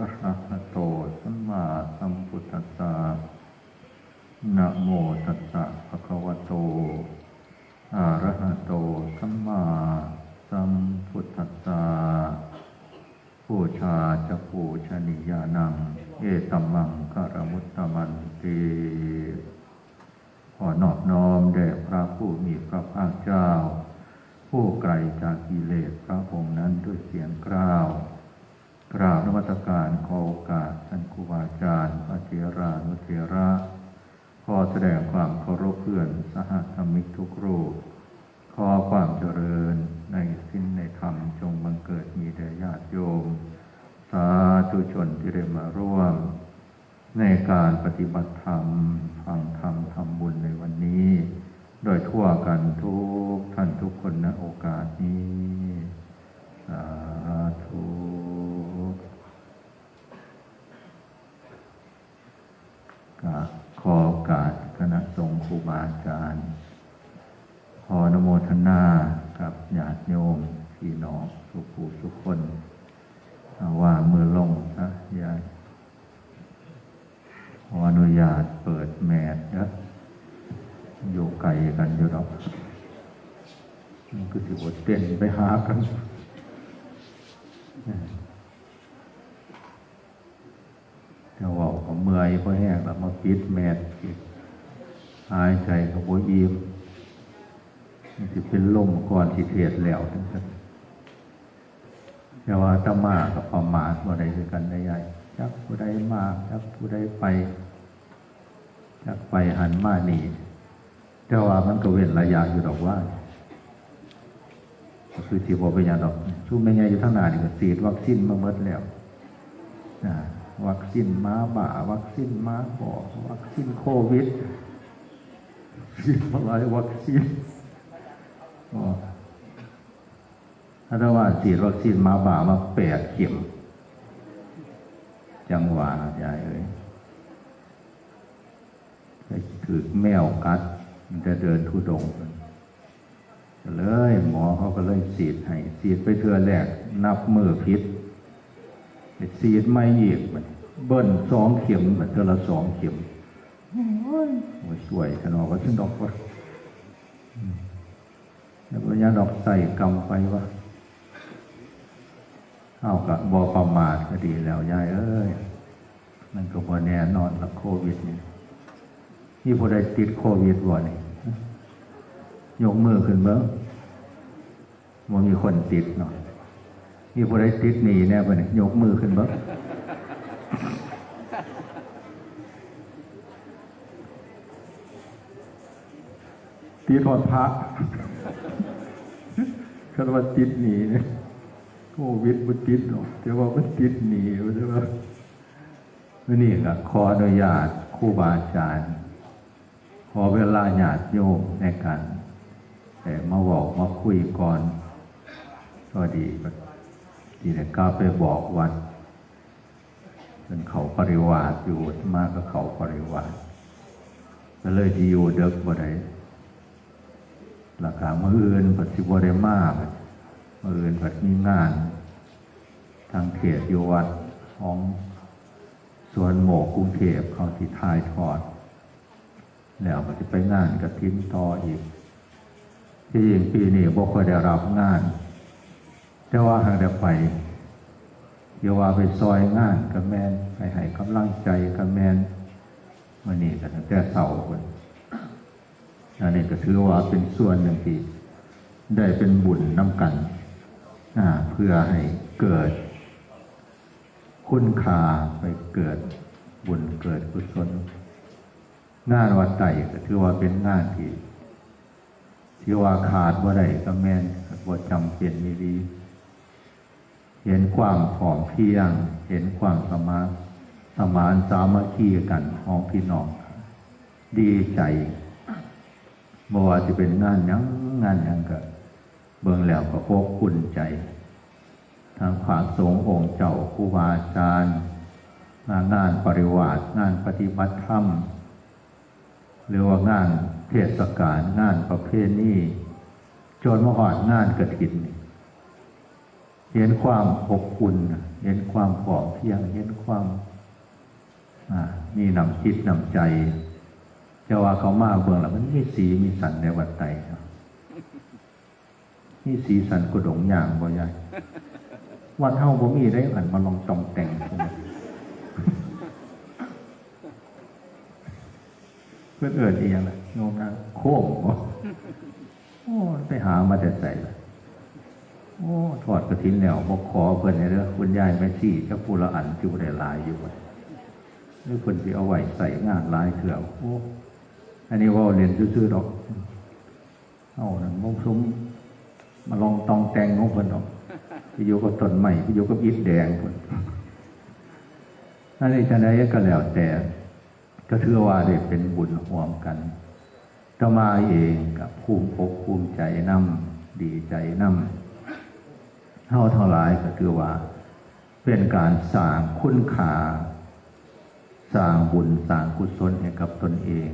อะระหะโตสัมมาสัมพุทธัสสะนะโมตัสสะภะคะวะโตอะระหะโตสัมมาสัมพุทธัสสะผู้ชาจะปูชนียานัง เอตัมมังกะรมุตตมันติขอนอบน้อมแด่พระผู้มีพระภาคเจ้า ผู้ไกลจากกิเลสพระองค์นั้นด้วยเสียงกล่าว กราบนมัตการขอโอกาสท่านครูบาอาจารย์พระเถรานุเถระขอแสดงความเคารพเพื่อนสหธรรมิกทุกรูปขอความเจริญในสิ้นในธรรมจงบังเกิดมีแด่ญาติโยม สาธุชนที่ได้มาร่วม ในการปฏิบัติธรรมฟังธรรมทำบุญในวันนี้ โดยทั่วกันทุกท่านทุกคนณโอกาสนี้ สาธุกราบ ขอโอกาสคณะสงฆ์ครูบาอาจารย์ ขออนโมทนากับญาติโยมพี่น้องทุกผู้ทุกคนเอาว่ามือลงนะยายขออนุญาตเปิดแมสนะอยู่ไกลกันอยู่ดอกมันก็ถือว่าเต้นไปหากัน จะว่าก็เมื่อยเพราะแห้งแล้วมาปิดแมสอีกหายใจกับโบยิ้มมันจะเป็นลมก่อนสิเทศแล้วทั้งนั้นแต่ว่าตมากับประมาทบ่ได้คือกันได้ใหญ่จักผู้ใดมาจักผู้ใดไปจักไปหันมาหนี่แต่ว่ามันก็เว้นระยะอยู่ดอกว่าก็คือที่บอกไปอย่างดอกช่วงไม่ไงอยู่ทั้งหนานี่ก็ฉีดวัคซีนมาเมดแล้วนะ วัคซีนม้าบ่าวัคซีนม้าบอวัคซีนโควิดฉีดมาหลายวัคซีนอ๋อถ้าว่าฉีดวัคซีนมาบ่ามาแปดเข็ม จังหวะยายเอ้ยถือแมวกัด มันจะเดินทุดงเลย หมอเขาก็เลยฉีดให้ฉีดไปเทือแรก นับมือพิษ ไปฉีดไม่อีกมันเบิ้ลสองเข็มมันเทือละสองเข็มโอ้ยสวยขนาดว่าฉันดอกว่าแล้วก็ยาดอกใส่กำไปว่าเอากับบอประมาทก็ดีแล้วยายเอ้ยมันก็บ่แน่นอนละโควิดนี่นี่ผู้ใดติดโควิดบ่นี่ยกมือขึ้นเบิ้งมันมีคนติดเนาะ มีผู้ใดติดหนีแน่บ่นี่ยกมือขึ้นบิ้งติดหอดพระคำว่าติดหนีเนี่ยโควิดมันติดหรอกแต่ว่ามันติดหนีมันจะว่าวันนี้ก็ขออนุญาตครูบาอาจารย์ ขอเวลาญาติโยมในการแต่มาบอกมาคุยก่อน ก็ดีก็ ทีนี้ก็ไปบอกวัดเป็นเขาปริวาสอยู่มากก็เขาปริวาสก็เลยที่อยู่เด็กบ่ได้หลักฐานมืออื่นปัจจุบันได้มากมืออื่นปัจมีงาน ทางเขตอยู่วัดของสวนโมกกรุงเทพเขาที่ทายทอด แล้วก็จะไปงานกับทิ้นต่ออีก ที่ยิงปีนี้บ่ค่อยได้รับงาน แต่ว่าหากได้ไปเดี๋ยวว่าไปซอยงานกับแมนไปให้กำลังใจกับแมนมื่อนี้ก็ตั้งแต่เสาคนอันนี้ก็ถือว่าเป็นส่วนหนึ่งที่ได้เป็นบุญน้ำกันเพื่อให้เกิด คุณค่าไปเกิดบุญเกิดกุศลงานวัดไต่ก็ถือว่าเป็นงานที่ที่ว่าขาดว่าใดก็แม่นว่าจำเป็นมีดี เห็นความผอมเพียง เห็นความสมาสมานสามัคคีกันของพี่น้อง ดีใจบ่ว่าจะเป็นงานยังงานยังก็เบิ่งแล้วก็พกคุณใจ ทางขวาสงองค์เจ้าครูบาอาจารย์งานงานปริวาสงานปฏิบัติธรรมหรือว่างานเทศกาลงานประเพณีจนมาหอดงานกระถิน เห็นความอบอุ่น เห็นความผอเพียง เห็นความอ่ามีนำจิตนำใจจะว่าเขามาเบื้องหลังมันมีสีมีสันในวัดไตครับมีสีสันกระดงอย่างบ่ยายวัดเฮาบ่มีได้หันมาลองตองแต่งเพื่อนเอิดเองแหละโยมนะโค้งโอ้ไปหามาแต่ใส่ละ โอ้ถอดกระถินแล้วบอกขอเพิ่อนให้เด้อคุณยายแม่ชี่เจ้าผู้ละอันที่บ่ได้หลายอยู่บ่หรือเพิ่นสิเอาไหว้ใส่งานลายเถื่อโอ้อันนี้ว่าเรียนซื่อๆดอกเอานั่นมงสมมาลองตองแตงของเพิ่นดอกไปอยู่กับต้นใหม่ไปอยู่กับอิฐแดงเพิ่นอันนี้จะได้ก็แล้วแต่ก็ถือว่าได้เป็นบุญร่วมกันต่อมาเองกับภูมิอกภูมิใจนํดีใจนํ เท่าเท่าหลายก็ถือว่า เป็นการสร้างคุณค่าสร้างบุญสร้างกุศลให้กับตนเอง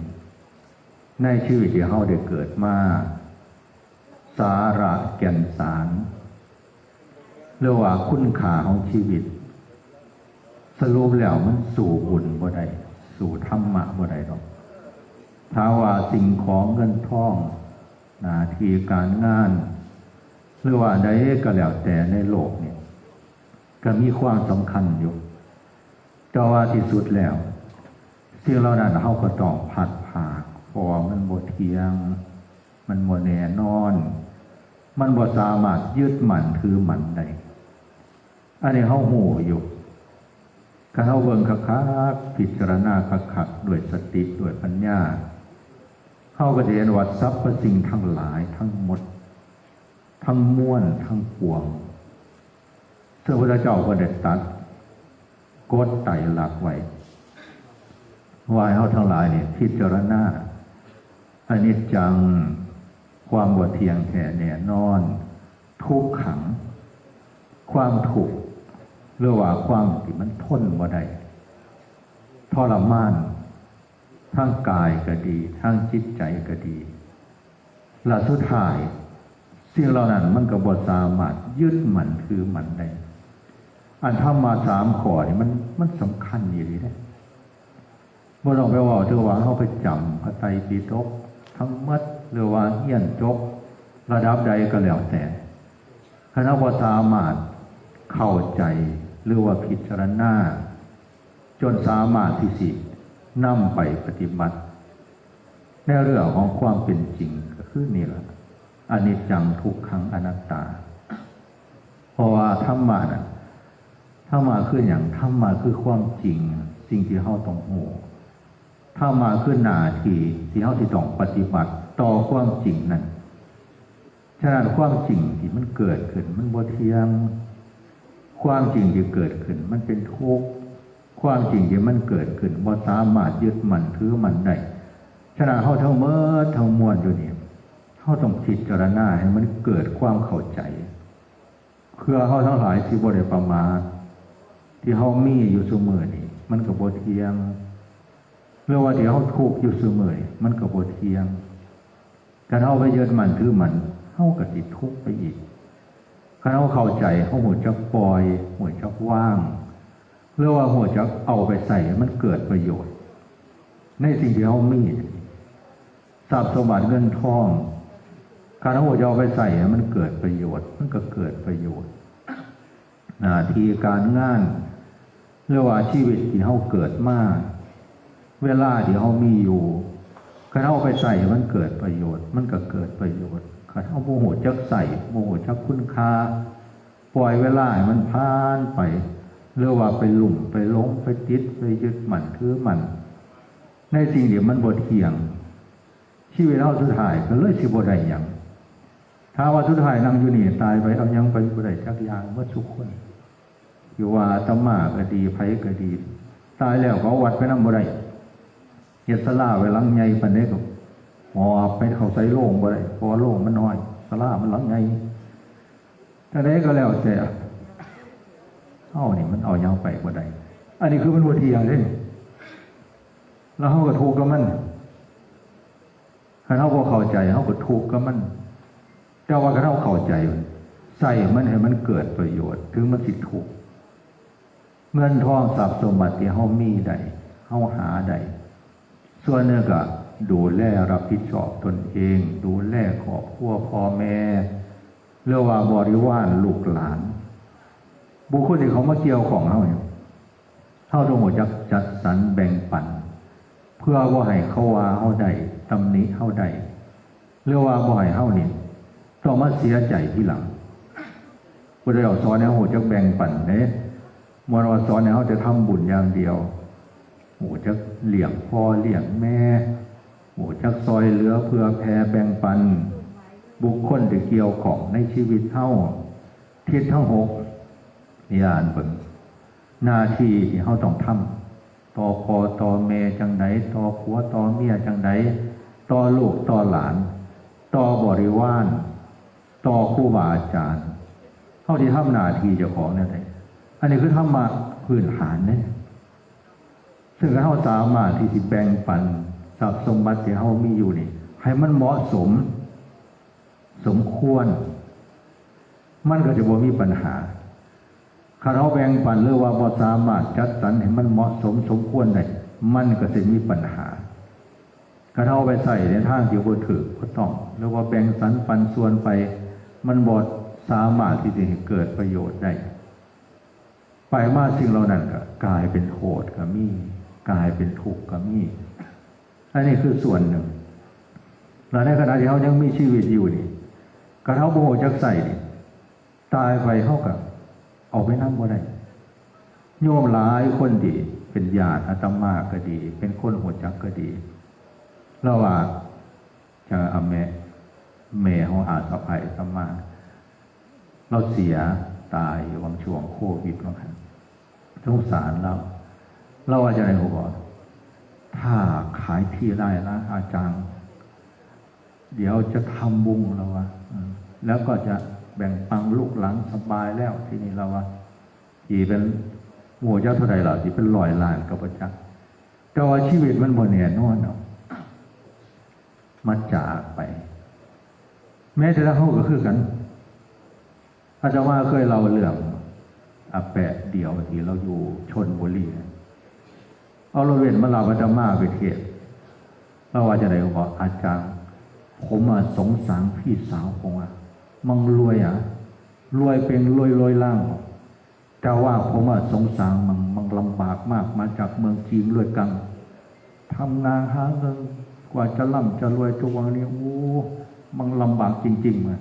ในชีวิตที่เฮาได้เกิดมาสาระแก่นสารเรียกว่าคุณค่าของชีวิต สรุปแล้วมันสู่บุญบ่ได้สู่ธรรมะบ่ได้หรอกถ้าว่าสิ่งของเงินทองหน้าที่การงาน หรือว่าใดก็แล้วแต่ในโลกเนี่ยก็มีความสำคัญอยู่แต่ว่าที่สุดแล้วสิ่งเหล่านั้นเฮาก็ต้องผัดผ่าเพราะว่ามันบ่เทียง มันบ่แน่นอน มันบ่สามารถยึดมันถือมันได้อันนี้เฮาหูอยู่ถ้าเฮาเบิ่งคักๆพิจารณาคักๆด้วยสติด้วยปัญญาเฮาก็จะเห็นว่าทรัพย์สิ่งทั้งหลายทั้งหมด ทั้งมวลทั้งปวงเสื้อพระเจ้าก็ได้ตัดกดไตรลักไว้วายเฮาทั้งหลายเนี่ยพิจารณาอนิจจังความบ่เทียงแท้แน่นอน ทุกขัง ความถูกข์หรือว่าความที่มันทนบ่ได้ทรมาน ทั้งกายก็ดี ทั้งจิตใจก็ดีและสุดท้าย สิ่งเหล่านั้นมันก็บ่สามารถยึดมันคือมันได้อันทำมาสามข้อนี่มันมันสำคัญอยู่ดีได้บ่ต้องไปว่าเธอว่าเขาไปจำพระไตรปิฎกทั้งมัดหรือว่าเฮียนจบระดับใดก็แล้วแต่คณะบ่สามารถเข้าใจหรือว่าพิจารณาจนสามารถที่สินำไปปฏิบัติ ในเรื่องของความเป็นจริงก็คือนี่แหละ อนิจจังทุกขังอนัตตา เพราะว่าธรรมะน่ะธรรมะคืออย่างธรรมะคือความจริง สิ่งที่เฮาต้องโหธรรมะคือหน้าที่ที่เฮาที่ต้องปฏิบัติต่อความจริงนั้นฉะนั้นความจริงที่มันเกิดขึ้น มันบ่เที่ยง ความจริงที่เกิดขึ้น มันเป็นทุกข์ความจริงที่มันเกิดขึ้นบ่สามารถยึดมันถือมันได้ฉะนั้นเฮาทั้งเมื่อทั้งมวลอยู่นี่ เฮาต้องพิจารณาให้มันเกิดความเข้าใจ เพื่อเฮาทั้งหลายที่บ่ได้ประมาทที่เฮามีอยู่เสมอนี่มันก็บ่เทียงเมื่อว่าที่เฮาทุกข์อยู่เสมอมันก็บ่เทียงการเฮาไปยึดมันถือมันเฮาก็สิทุกข์ไปอีกคันเฮาเข้าใจเฮาหัวจักปล่อยหัวจักว่างเพื่อว่าหัวจักเอาไปใส่มันเกิดประโยชน์ ในสิ่งที่เฮามีทรัพย์สมบัติเงินทอง การเอาหัวจะเอไปใส่มันเกิดประโยชน์ มันก็เกิดประโยชน์หน้าที่การงานเรียกว่าชีวิตที่เฮาเกิดมาเวลาที่เฮามีอยู่การเอาไปใส่มันเกิดประโยชน์ มันก็เกิดประโยชน์การเอาโมโหจักใส่โมโหจักคุณค่าปล่อยเวลาให้มันผ่านไปเรียกว่าไปหลุ่มไปหลงไปติดไปยึดมันถือมัน ในสิ่งเดียวมันบทเทียงชีวิตเราสุดท้ายก็เลยสิบ่ได้หยัง ถ้าว่าสุดท้ายนั่งอยู่นี่ตายไปเอายังไปบ่ได้จักอย่างว่าทุกคน อยู่ว่าตมาก็ดีไผก็ดี ตายแล้วเอาวัดไปนำบ่ได้เฮ็ดศาลาไว้หลังใหญ่ปานนี้ก็หอบไปเข้าใส่โล่งบ่ได้พราะว่าโล่งมันน้อยศาลามันหลังใหญ่จังไดก็แล้วแต่เอานี่มันเอายังไปบ่ได้อันนี้คือมันบ่เที่ยงเด้แล้วเฮาก็ทุกข์กับมันถ้าเราบ่เข้าใจเขาก็ทุกข์กับมัน แต่ว่าเราเข้าใจใส่มันให้มันเกิดประโยชน์ ถึงมันสิทุกเงินทองทรัพย์สมบัติที่เฮามีใดเฮาหาใดส่วนหนึงก็ดูแลรับผิดชอบตนเอง ดูแลครอบครัวพ่อแม่เรียกว่าบริวารลูกหลาน บุคคลที่เขามาเกี่ยวของเฮาเนี่ยเฮาต้องหัวจักจัดสรรแบ่งปัน เพื่อว่าให้เขาว่าเฮาได้ตำหนิเฮาได้เรียกว่าบ่ให้เฮานี่ ต้องมาเสียใจที่หลังพุทธเจ้าสอนให้เฮาจักแบ่งปันเด้มรวสอนให้เฮาจะทำบุญอย่างเดียวโหจักเลี้ยงพ่อเลี้ยงแม่โหจักซอยเหลือเพื่อแผ่แบ่งปัน บุคคลที่เกี่ยวของในชีวิตเฮาทิศทั้งหกนี่อ่านเบิ่งหน้าที่ที่เฮาต้องทำต่อพอต่อแม่จังไดต่อผัวต่อเมียจังไดต่อลูกต่อหลาน ต่อบริวาร ต่อครูบาอาจารย์เท่าที่ทำหน้าที่เจ้าของเนี่ยได้อันนี้คือธรรมะพื้นฐานเนี่ยซึ่งเขาสามารถที่จะแบ่งปันทรัพย์สมบัติที่เขามีอยู่นี่ ให้มันเหมาะสม สมควร มันก็จะบ่มีปัญหาถ้าเราแบ่งปันหรือว่าบ่สามารถจัดสรรให้มันเหมาะสมสมควรได้มันก็จะมีปัญหาถ้าเราไปใส่ในทางที่บ่ถือก็ต้อง หรือว่าแบ่งสรรปันส่วนไป มันบ่สามารถที่จะเกิดประโยชน์ได้ไปมาสิ่งเหล่านั้นก็กลายเป็นโทษก็มีกลายเป็นทุกข์ก็มีอันนี้คือส่วนหนึ่งแล้วในขณะที่เขายังมีชีวิตอยู่นี่กระเท้าโบจักใส่นี่ตายไปเขากับเอาไปนั่งบ่ได้โยมหลายคนดี เป็นญาติอาตมาก็ดี เป็นคนหัวจักก็ดีแล้วว่าจะอาแม่ แม่ของอาสภัยอาตมา เราเสียตายวังช่วงโควิดบาครั้งสงสารเราเราว่าจะไหนหัวบอกถ้าขายที่ได้นะอาจารย์ เดี๋ยวจะทำบุญเราว่าแล้วก็จะแบ่งปังลูกหลังสบายแล้วที่นี่เราว่าจีเป็นหมู่เจ้าเท่าไรเหล่าจีเป็นลอยลานกับประจักษ์แต่ว่าชีวิตมันบนเนี่ยนอนเนาะมาจากไป แม้แต่ละเขาก็คือกันอาจารย์ว่าเคยเราเรื่องอาแปะเดียวที่เราอยู่ชนบุรีเอาเราเวียนมาลาอาจารย์มาไปเทศเราว่าจะไหนบอกอาจารย์ผมมาสงสารพี่สาวผมอะมังรวยอะรวยเป็นรวยรวยล่างแต่ว่าผมอะสงสารมันมันลำบากมากมาจากเมืองจีนรวยกังทำงานหาเงินกว่าจะร่ำจะรวยทุกวันนี้โอ้ มันลำบากจริงๆมัน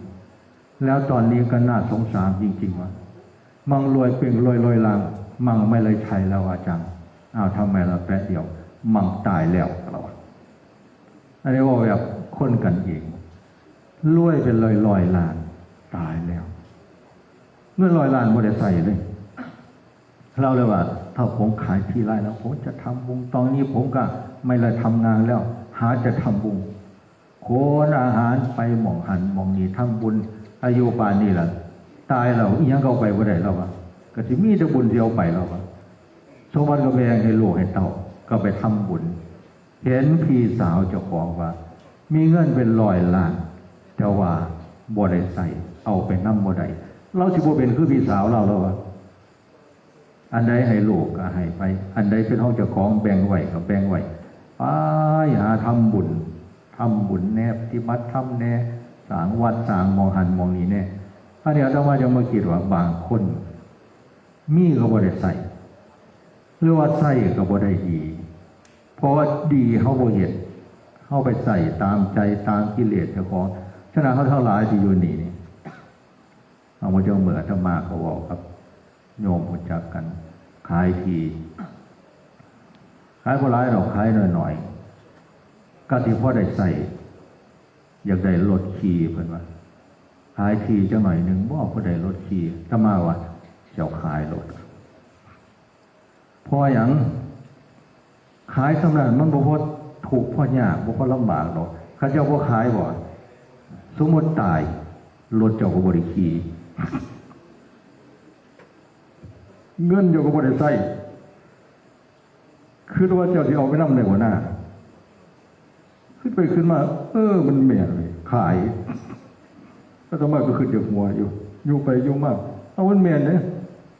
แล้วตอนนี้ก็น่าสงสารจริงๆว่ามังรวยเป็นรวยรวยลางมังไม่เลยใช้แล้วอาจารย์อ้าวทำไมเราแป๊บเดียว มังตายแล้วเราอันนี้ว่าแบบคนกันเองรวยเป็นลอยลอยลาน ตายแล้วเมื่อลอยลานบ่ได้ใส่เลยเราเลยว่า ถ้าผมขายที่ไรแล้วผมจะทำบุญตอนนี้ผมก็ไม่เลยทำงานแล้ว หาจะทำบุญ โคนอาหารไปหมองหันหมองนี้ทำบุญอายุปานนี่แหละตายเราอีหยังก็เอาไปบ่ได้แล้ววะก็สิมีแต่บุญเดียวไปแล้ววะสมบัติก็แบ่งให้ลูกให้เต่าก็ไปทำบุญ เห็นพี่สาวเจ้าของว่า มีเงินเป็นร้อยล้านแต่ว่าบ่ได้ใส่เอาไปนำบ่ได้เราสิบ่เป็นคือพี่สาวเราแล้วว่าอันใดให้ลูกก็ให้ไป อันใดเป็นเฮาเจ้าของแบ่งไว้ก็แบ่งไว้ไปหาทำบุญ ทำบุญแนบที่บัดทำแน่สางวัดสางมองหันมองนี้แน่อันนี้อาตมาจะมาคิดว่าบางคน มีก็บ่ได้ใส่หรือว่าใส่ก็บ่ได้ดี เพราะว่าดีเฮาบ่เฮ็ดเข้าไปใส่ตามใจตามกิเลสเจ้าของฉะนั้นเขาเท่าหลายที่อยู่นี่นี่เอามาเจ้าเหมือธรรมาเขาบอกครับ โยมรู้จักกันขายทีขายคนร้ายเราขายหน่อยๆ ก็ที่พ่อได้ใส่ อยากได้รถขี่เพิ่นว่าขายทีจังหน่อยหนึ่งบ่พ่อได้รถขี่ธรรมาว่าเจ้าขายรถพราะอย่างขายสำนักมันบ่พอถูกพ่อยากบ่พอลำบากหรอกข้าเจ้าบ่ขายบ่สมมติตายรถเจ้าก็บ่ได้ขี่เงินเจ้าก็บ่ได้ใช้คือว่าเจ้าที่เอาไปนำในหัวหน้า ขึ้นไปขึ้นมา เออ มันแม่เลยขายก็ต้องมาก็ขึ้นจากหัวอยู่อยู่ไปอยู่มากเอามันแม่นเด้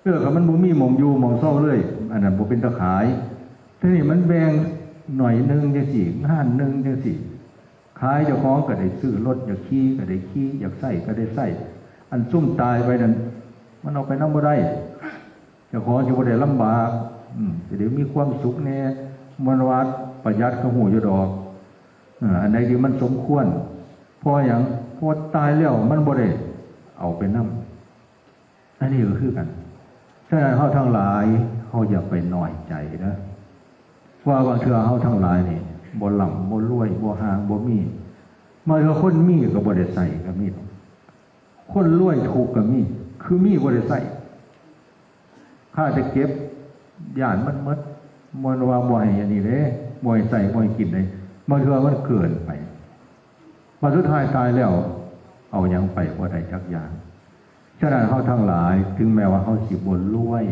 เออคับมันบ่มีหมองอยู่หมองเศร้าเลยอันนั้นบ่เป็นตะขายทีนี้มันแบ่งหน่อยหนึงจังซี่งานหนึงจังซี่ขายเจ้าของก็ได้ซื้อรถอยากขี่ก็ได้ขี่อยากใส่ก็ได้ใส่อันซุ่มตายไปนั่นมันเอาไปน้ำบ่ได้เจ้าของสิบ่ได้ลำบากอืมสิได้มีความสุขแน่มันวัดประหยัดก็หูอยู่ดอก อันใดที่มันสมควรพราะหยังพราะตายแล้วมันบ่ได้เอาไปนำอันนี้ก็คือกันฉะนั้นเฮาทั้งหลายเฮาอย่าไปน้อยใจนะว่าบางเทื่อเฮาทั้งหลายนี่บ่หล่ำบ่รวยบ่หางบ่มีมาเทื่อคนมีก็บ่ได้ใส่ก็มีคนรวยถูกก็มี คือมีบ่ได้ใส่ข้าจะเก็บย่านมันมดมันว่าบ่ให้อันนี้เด้บ่ให้ใส่บ่ให้กินได้ บางเทื่อมันเกินไปมาสุดท้ายตายแล้ว เอาหยังไปบ่าได้จักอย่างฉะนั้นเขาทั้งหลาย ถึงแม้ว่าเขาสิบนรวย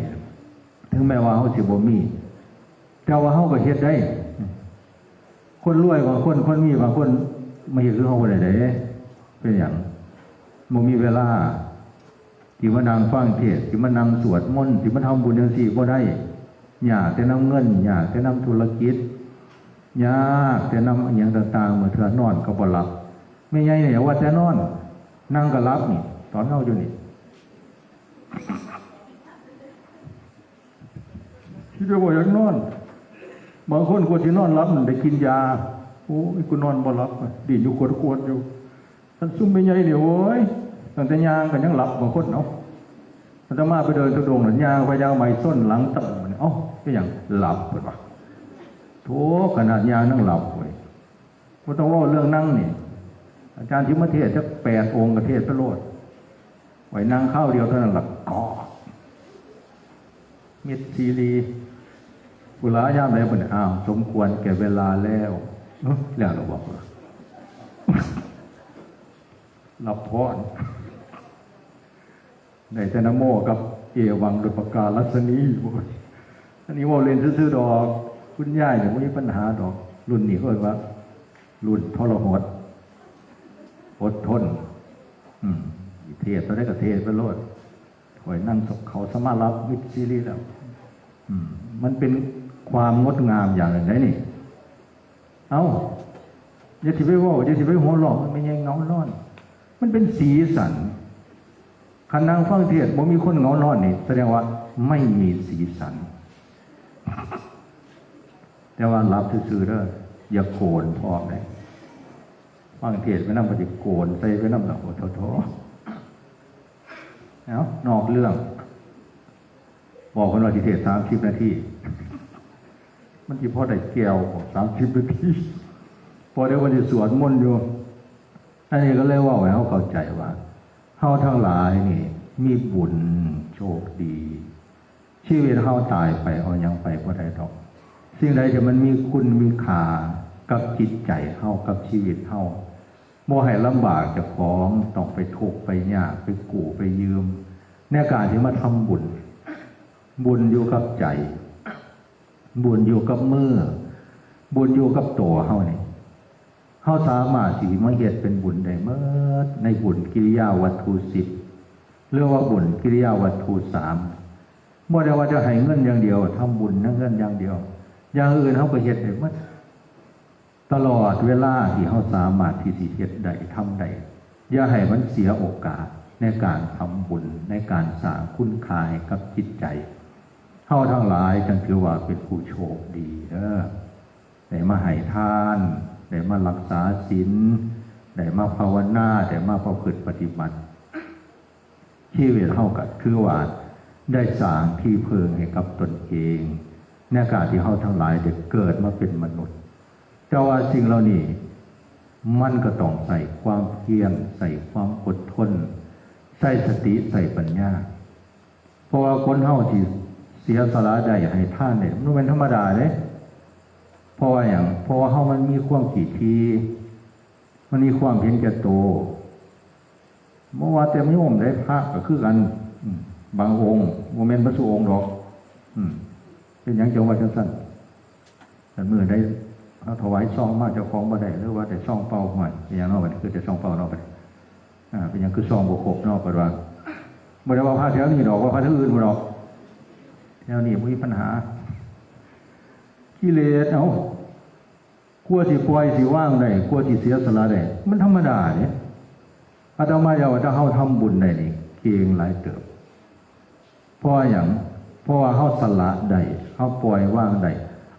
ถึงแม้ว่าเขาสิบมี แต่ว่าเขาก็เฮ็ดได้ คนรวยบางคนคนมีบางคนไม่เห็นคือเขาบ่ได้เด้เป็นอย่างมันมีเวลาที่มานั่งฟังเทศที่มานั่งสวดมนต์ที่มาทำบุญจังซี่บ่ได้อยากแต่นำเงินอยากแต่นำธุรกิจ ยากแต่นำอย่างต่างๆเมื่อเธอนอนก็บ่หลับไม่ใช่เนี่ยว่าแต่นอน นั่งก็หลับนี่ตอนเฮาอยู่นี่ที่จะบอกอยากนอน บางคนกว่าที่นอนรับมันได้กินยา โอ้ยกูนอนบ่รับดีอยู่กดกดๆอยู่ท่านซุ่มไม่ใหญ่เดี๋ยวโอ้ยตั้งแต่ยางกันยังหลับบางคนเนาะมันจะมาไปเดินตุดงหรือยางไปยางไม่ส้นหลังตับมันเอ้าก็อย่างหลับเปิดวะ โถขนาดยางนั่งหลับเว้ยก็ต้องว่าเรื่องนั่งนี่อาจารย์ทิมเทศจะแปดองค์กระเทศพระโลดไว้นั่งข้าวเดียวเท่านั้นหลักก่อมิตรซีรีปุระย่ามแล้วเป็นอ้าว สมควรแก่เวลาแล้วเอ้อแล้วเราบอกว่ารับพรในเจนโมกับเอวังโดยประกาศลักษณีอันนี้ว่าเรียนซื่อๆดอก คุณย่ายเนี่ยไม่มีปัญหาดอก รุ่นนี้เขาเรียกว่า รุ่นทรหดอดทน อืมเทศไปได้กับเทศไปโลดถอยนั่งศพเขาสมารับมิตรซีรีแล้ว อืม มันเป็นความงดงามอย่างนึ่งได้นี่ เอาอย่าสิไปว่าอย่าสิไปหัวหลอกมันไม่ใช่เงานอน มันเป็นสีสันคันนางฟังเทศบ่มีคนเงานอนนี่ แสดงว่าไม่มีสีสัน แต่ว่ารับซื่อๆเด้ออย่าโกนพร้อมเลยฟังเทศไปนั่งปฏิโกนใส่ไปนั่งแบบโอ้โถๆเอานอกเรื่อง บอกคนว่าทิเทศสามสิบนาทีมันจีพอได้แก้วสามสิบนาทีพอได้วันที่สวดมนต์อยู่อันนี้ก็เลยว่าไว้เขาเข้าใจว่าเฮาทั้งหลายนี่ มีบุญโชคดี ชีวิตเฮาตายไปเอายังไปบ่ได้ดอก สิ่งใดที่มันมีคุณมีค่ากับจิตใจเฮากับชีวิตเฮาบ่ให้ลำบากจะของต้องไปทุกไปยากไปกู้ไปยืมในการที่มาทำบุญ บุญอยู่กับใจ บุญอยู่กับมือบุญอยู่กับตัวเฮานี่เฮาสามารถสิมาเฮ็ดเป็นบุญได้เมื่อในบุญกิริยาวัตถุสิบเรียกว่าบุญกิริยาวัตถุสามบ่ได้ว่าจะให้เงินอย่างเดียวทำบุญนั่งเงินอย่างเดียว อย่างอื่นเฮาก็เฮ็ดได้หมดตลอดเวลาที่เฮาสามารถที่สิเฮ็ดได้ทำได้อย่าให้มันเสียโอกาสในการทำบุญในการสร้างคุณค่าให้กับจิตใจเฮาทั้งหลายจังถือว่าเป็นผู้โชคดีเด้อได้มาให้ทานได้มารักษาศีลได้มาภาวนาได้มาประพฤติปฏิบัติชีวิตเฮาก็คือว่าได้สร้างที่เพิงให้กับตนเอง ในการที่เฮาทั้งหลายได้เกิดมาเป็นมนุษย์ แต่ว่าสิ่งเหล่านี้มันก็ต้องใส่ความเพียรใส่ความอดทน ใส่สติใส่ปัญญา เพราะว่าคนเฮาที่เสียสละได้ให้ท่านเนี่ยมันเป็นธรรมดาเลยเพราะว่าอย่างเพราะว่าเฮามันมีความกี่ทีมันมีความเพียงแก่โตวเมื่อวานแต่ไม่ผมได้พระก็คือกันบางองค์โมเมนต์พระสุองค์หรอก อืม เป็นอย่างจังว่าจังสั้นแต่เมื่อได้ถวายซองมาเจ้าของบ่ได้หรือว่าแต่ซองเป่าหน่อยเป็นอย่างนอกไปคือแต่ซองเป่านอกไปอ่าเป็นอย่างคือซองบวครบนอกไปว่าบ่ได้ว่าพระแถวนี้ดอกว่าพระที่อื่นบ่ดอกแนวนี้มีปัญหากิเลสเอากลัวสิปล่อยสิว่างได้กลัวสิเสียสละได้มันธรรมดาเนี่ยอาตมาอยากว่าถ้าเฮาทำบุญได้นี่เก่งหลายเติบเพราะว่าหยังเพราะว่าเฮาสละได้ เฮาปล่อยว่างได้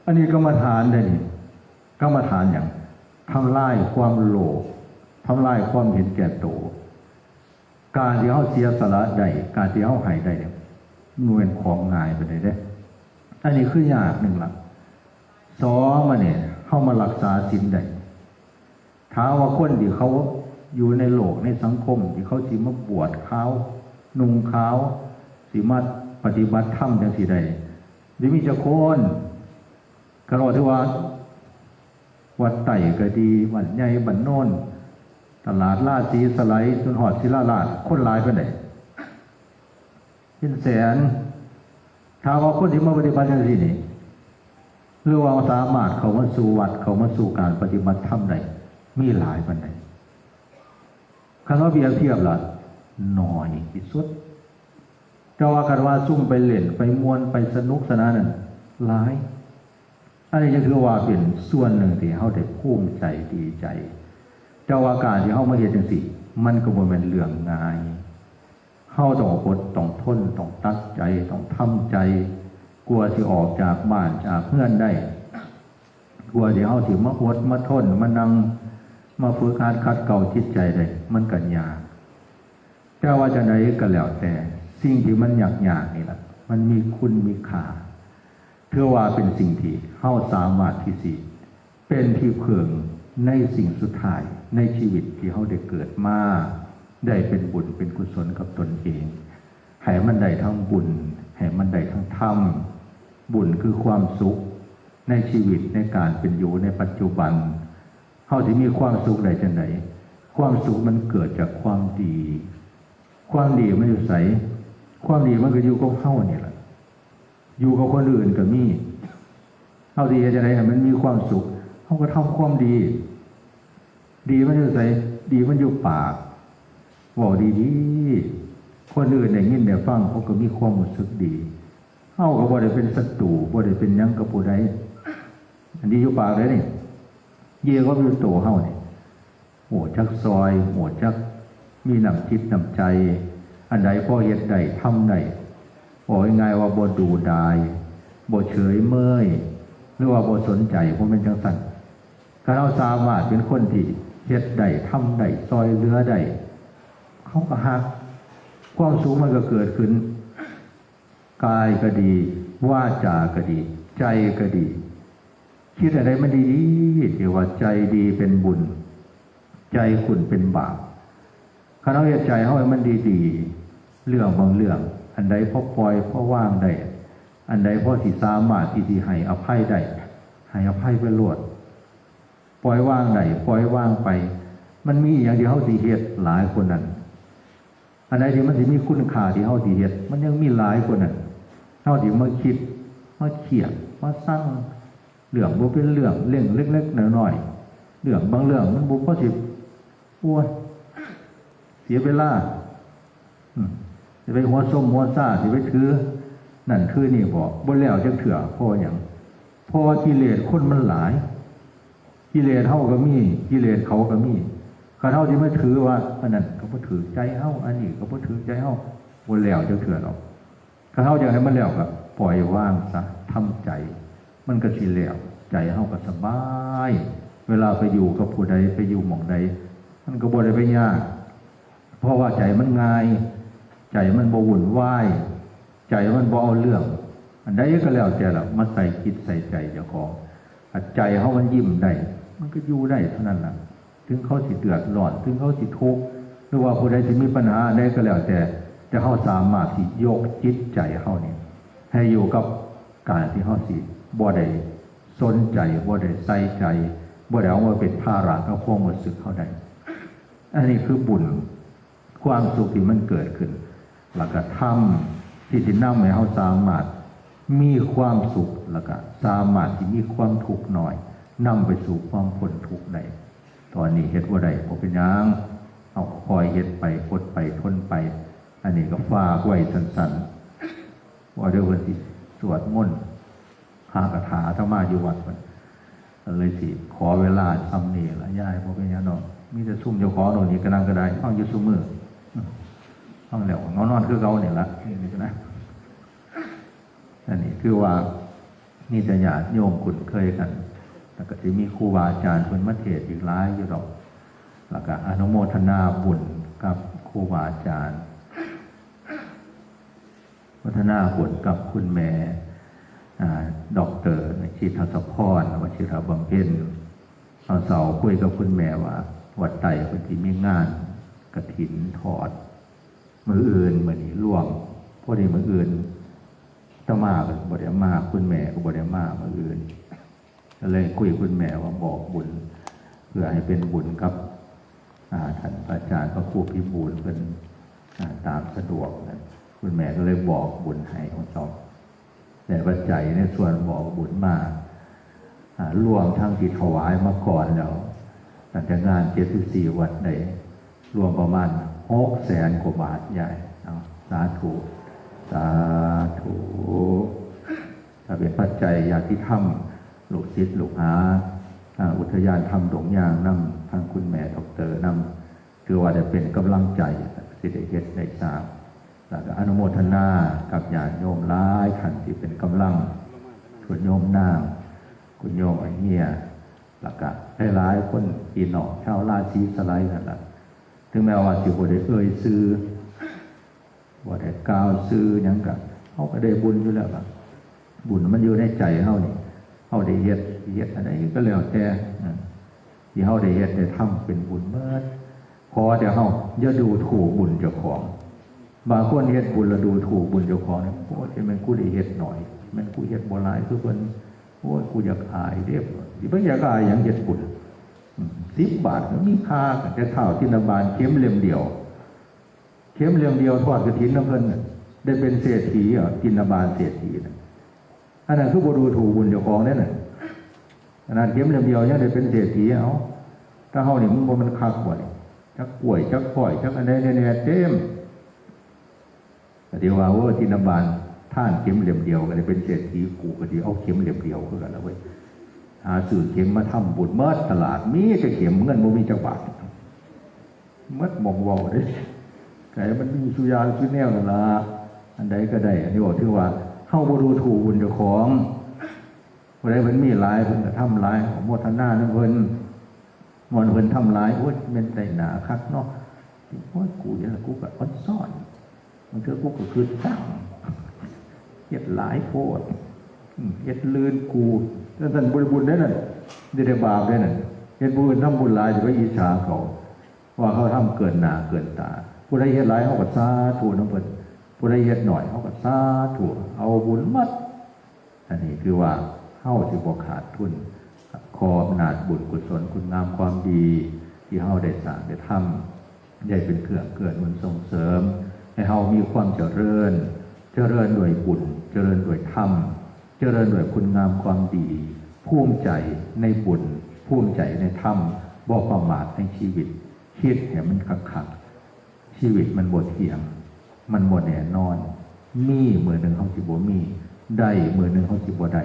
อันนี้กรรมฐานได้นี่กรรมฐานหยังทำลายความโลภทำลายความเห็นแก่ตัวการที่เขาเสียสละได้การที่เขาหายได้เนี่ยนวยของง่ายไปเลยเด้อันนี้คือยากหนึ่งละสองมาเนี่ยเข้ามารักษาศีลได้ท้าว่าคนที่เขาอยู่ในโลกในสังคม ที่เขาสิมาบวชเขานุ่งเขาสิมาปฏิบัติธรรมจังสีใด หรือมีจะโคนกระโดดที่ว่าวัดไต่ก็ดีวัดใหญ่บันโนนตลาดลาดสีสไลด์สุนหอดศิลาลาดคนหลายไปไหนเป็นแสนถ้าว่าคนที่มาปฏิบัติอย่างนี้นี่หรือว่าสามารถเขามาสู่วัดเขามาสู่การปฏิบัติธรรมได้มีหลายปันไหนคำว่าเบียบเทียบละน้อยที่สุด จะว่ากันว่าซุ่มไปเล่นไปมวนไปสนุกสนานนั่นหลายอันนี้จะคือว่าเป็นส่วนหนึ่งที่เขาได้ภูมิใจดีใจ เจ้าว่าการที่เขามาเห็นจังสิมันก็บ่แม่นเรื่องง่ายเขาต้องอดต้องทนต้องตัดใจต้องทำใจ กลัวสิออกจากบ้านจากเพื่อนได้กลัวเดี๋ยวเขาสิมาอดมาทนมานั่งมาฝึกการคัดเก่าจิตใจได้มันกันยากเจ้าว่าจะไหนก็แล้วแต่ สิ่งที่มันยากยากนี่แหละมันมีคุณมีค่าเพื่อว่าเป็นสิ่งที่เข้าสามารถที่สิเป็นที่เพิงในสิ่งสุดท้ายในชีวิตที่เขาได้เกิดมาได้เป็นบุญเป็นกุศลกับตนเองให้มันได้ทั้งบุญให้มันได้ทั้งธรรมบุญคือความสุขในชีวิตในการเป็นอยู่ในปัจจุบันเขาที่มีความสุขใดจังไหนความสุขมันเกิดจากความดี ความดีมันอยู่ใส ความดีมันก็อยู่กับเขานี่แหละอยู่กับคนอื่นก็มีเอาดีจะไหนมันมีความสุขเขาก็ทำความดี ดีมันอยู่ใส่ดีมันอยู่ปากบอกดีดีคนอื่นได้ยินได้ฟังเขาก็มีความรู้สึกดีเขาก็บ่ได้เป็นศัตรูบ่ได้เป็นยังกับผู้ใดอันนี้อยู่ปากเลยนี่เยี่ยก็อยู่โตวเฮานี่โหจักซอยโหจักมีน้ำจิตน้ำใจ อันใดพ่อเฮ็ดใดทำใดบอกง่ายว่าบ่ดูดายบ่เฉยเมยหรือว่าบ่สนใจเพราะเป็นจังสันถ้าเราสามารถเป็นคนที่เฮ็ดได้ทำได้ซอยเหลือได้เขาก็หัก ความสูงมันก็เกิดขึ้น กายก็ดีว่าจาก็ดี ใจก็ดี คิดอะไรมันดีเดี๋ยวว่าใจดีเป็นบุญ ใจคุณเป็นบาปข้าเราเฮ็ดใจเขาให้มันดีๆ เรื่องบางเรื่อง อันใดพ่อปล่อยพ่อว่างได้อันใดพ่อสิสามารถที่สิให้อภัยได้ให้อภัยไปโลดปล่อยว่างได้ปล่อยว่างไป มันมีอย่างเดียวเขาสิเฮ็ดหลายคนนั้นอันใดที่มันสิมีคุณค่าที่เขาสิเฮ็ดมันยังมีหลายคนนั้นเขาสิมาคิดมาเขียดมาสร้างเรื่องบ่เป็นเรื่องเรื่องเล็กๆน้อยๆเรื่องบางเรื่องมันบ่พอสิโอ้ยเสียเวลา อืม สิไปหัวส้มหัวซ่าสิไปถือนั่นคือนี่บอกบ่แล้วจักเถื่อเพราะว่าหยังเพราะว่ากิเลสคนมันหลาย กิเลสเฮาก็มีกิเลสเขาก็มีข้าเฮาที่มาถือว่าอันนั้นก็บ่ถือใจเฮาอันนี้ก็บ่ถือใจเฮาบ่แล้วจักเถื่อหรอกข้าเฮาอยากให้มันแล้วก็ปล่อยว่างซะทำใจ มันก็สิแล้วใจเฮาก็สบาย เวลาไปอยู่กับผู้ใดไปอยู่หม่องใดมันก็บ่ได้ไปยากเพราะว่าใจมันง่าย ใจมันบ่วุ่นวายใจมันบ่เอาเรื่อง อันใดก็แล้วแต่ละมาใส่คิดใส่ใจเจ้าของอันใจเขามันยิ้มได้ มันก็อยู่ได้เท่านั้นล่ะ ถึงเขาสิเดือดร้อนถึงเขาสิทุกข์หรือว่าผู้ใดที่มีปัญหาใดก็แล้วแต่จะเขาสามารถที่ยกจิตใจเขานี่ให้อยู่กับการที่เขาสิบ่ได้สนใจบ่ได้ใส่ใจบ่ได้เอามาเป็นภาระกับความรู้สึกเขาได้อันนี้คือบุญความสุขที่มันเกิดขึ้น แล้วก็ทำที่สินำให้เขาสามารถมีความสุขแล้วก็สามารถที่มีความทุกข์หน่อยนำไปสู่ความพ้นทุกข์ได้ตอนนี้เฮ็ดว่าใดบ่เป็นยังเอาคอยเฮ็ดไปอดไปทนไป อันนี้ก็ฝากไว้สันๆว่าเดี๋ยววันที่สวดมนต์หากถาธรรมาอยู่วัดมันเลยสิขอเวลาทำนี่ละยายพอเป็นยังเนาะมีแต่ซุ่มเจ้าขอโน่นนี่ก็นั่งก็ได้ห้องอยู่ซุมือ ห้องแล้วงอนอนคือเขาเนี่ยละนี่ก็นะอันนี้คือว่านี่จะญาติโยมคุ้นเคยกันแล้วก็จะมีครูบาอาจารย์คนมาเทศน์อีกหลายอยู่ดอกแล้วก็อนุโมทนาบุญกับครูบาอาจารย์วัฒนาบุญกับคุณแม่อ่าดอกเตอร์ชิตศพรวชิระบำเพ็ญเอาเสาร์คุยกับคุณแม่ว่า วัดไต่เป็นที่มีงานกระถินถอด มืออื่นเหมือนนี้ล่วงพอดีมืออื่นตมากบริมาคุณแม่ก็บริมามืออื่นก็เลยคุยกับคุณแม่ว่าบอกบุญ เพื่อให้เป็นบุญกับอ่าท่านอาจารย์พระครูพิบูลเป็นตามสะดวกนะคุณแม่ก็เลยบอกบุญให้ของเราแต่ปัจจัยในส่วนบอกบุญมาอ่ารวมทั้งที่ถวายมาก่อนแล้วตั้งแต่งานเจ็ดสิบสี่วัดในรวมประมาณ หกแสนกว่าบาทใหญ่เอาสาธุ สาธุถ้าเป็นปัจจัยญาติธรรมลูกศิษย์ลูกหาอ่าอุทยานทำหลงยางนำทางคุณแม่ดอกเตอร์นำคือว่าจะเป็นกำลังใจสิดเฮ็ดได้สางแล้วก็อนุโมทนากับญาติโยมหลายท่านที่เป็นกำลังคุณโยมนางคุณโยมไอเฮียแล้วก็หลายๆคนพี่น้องชาวราชีสไลด์นั่นแหละ ถึงแม้ว่าสิบได้เอ่ยซื้อบ่ได้กล่าวซื้อยังก็เขาก็ได้บุญอยู่แล้วล่ะบุญมันอยู่ในใจเฮานี่เฮาได้เฮ็ดเฮ็ดอันใดก็แล้วแต่ที่เฮาได้เฮ็ดได้ทำเป็นบุญเมื่อพอแต่เฮาอย่าดูถูกบุญเจ้าของบางคนเฮ็ดบุญแล้วดูถูกบุญเจ้าของเนี่ยโอ้ยมันกูได้เฮ็ดหน่อย มันกูเฮ็ดบ่หลายคือเพิ่นโอ้ยกูอยากอายเด้อสิเพิ่อยากอายหยังเฮ็ดบุญ สิบบาทมันมีค่ากันแต่เท่าที่นาบานเข็มเล่มเดียว เข็มเล่มเดียวทอดกระถินน้ำเพิ่นได้เป็นเศรษฐีเหรอกินนาบานเศรษฐีน่ะอันนั้นคือบดูถูกบุญเจ้าของนั่นน่ะขนาดเข็มเล่มเดียวยังได้เป็นเศรษฐีเอาถ้าเฮานี่มึงบ่มันคักบ่นี่จักกล้วยจักก้อยจักอันใดเนี่ยเต็มแต่เดี๋ยวว่าโอ้ที่นบานท่านเข็มเล่มเดียวก็ได้เป็นเศรษฐีกูก็สิเอาเข็มเล่มเดียวคือกันแล้วเว้ย หาซื้อเข็มมาทำบุญเมิดตลาดมีแต่เข็มเงินบ่มีจักบาทเมิดบ่งว้าเด้ไก่มันมีสุยางสุแนวนั่นละอันใดก็ได้อันนี้บอกถือว่าเข้าบรูถูบุญเจ้าของผู้ใดเพิ่นมีหลายเพิ่นก็ทำหลายโมทนานั่นเพิ่นมอนเพิ่นทำหลายโอ้ยเป็นได้หนาคักเนาะโอ้ยกูเนี่ยละกูก็อ่อนซ่อนมันคือกูก็คือตั้งเฮ็ดหลายโพดเฮ็ดลืนกู นั่นท่านบริบุญได้นั่นได้ได้บาปได้นั่นเฮ็ดบุญทำบุญหลายจะไปอิจฉาเขา ว่าเขาทำเกินหนาเกินตา ผู้ใดเฮ็ดหลายเขาก็สาธุน้ำเพิ่นผู้ใดเฮ็ดหน่อยเขาก็สาธุเอาบุญมัด อันนี้คือว่าเข้าที่บ่ขาดทุนขออำนาจบุญกุศลคุณงามความดี ที่เฮาได้สร้างได้ทำได้เป็นเครื่องเกิดมันส่งเสริม ให้เฮามีความเจริญ เจริญด้วยบุญเจริญด้วยธรรม เจริญด้วยคุณงามความดี ภูมิใจในบุญ ภูมิใจในธรรมบ่ประมาทในชีวิต คิดให้มันคักๆชีวิตมันบทเที่ยง มันบ่แน่นอน มีมือหนึ่งเขาสิบ่มี ได้มือหนึ่งเขาสิบ่ได้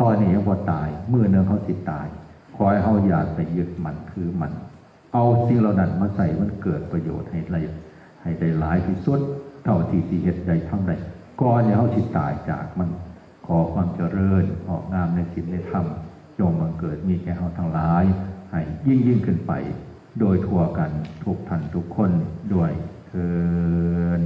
ตอนนี้ยังบ่ตายมือหนึ่งเขาสิตาย ขอให้เขาอย่าไปยึดมันคือมัน เอาสิ่งเหล่านั้นมาใส่มันเกิดประโยชน์ให้ไรให้ได้หลายที่สุดเท่าที่สิเฮ็ดใดทำได้ก่อนเนี่ยเขาสิตายจากมัน ขอความเจริญออกงามในศีลในธรรมจงบังเกิดมีแก่เราทั้งหลาย ให้ยิ่งยิ่งขึ้นไป โดยทั่วกันทุกท่านทุกคนด้วยเทิน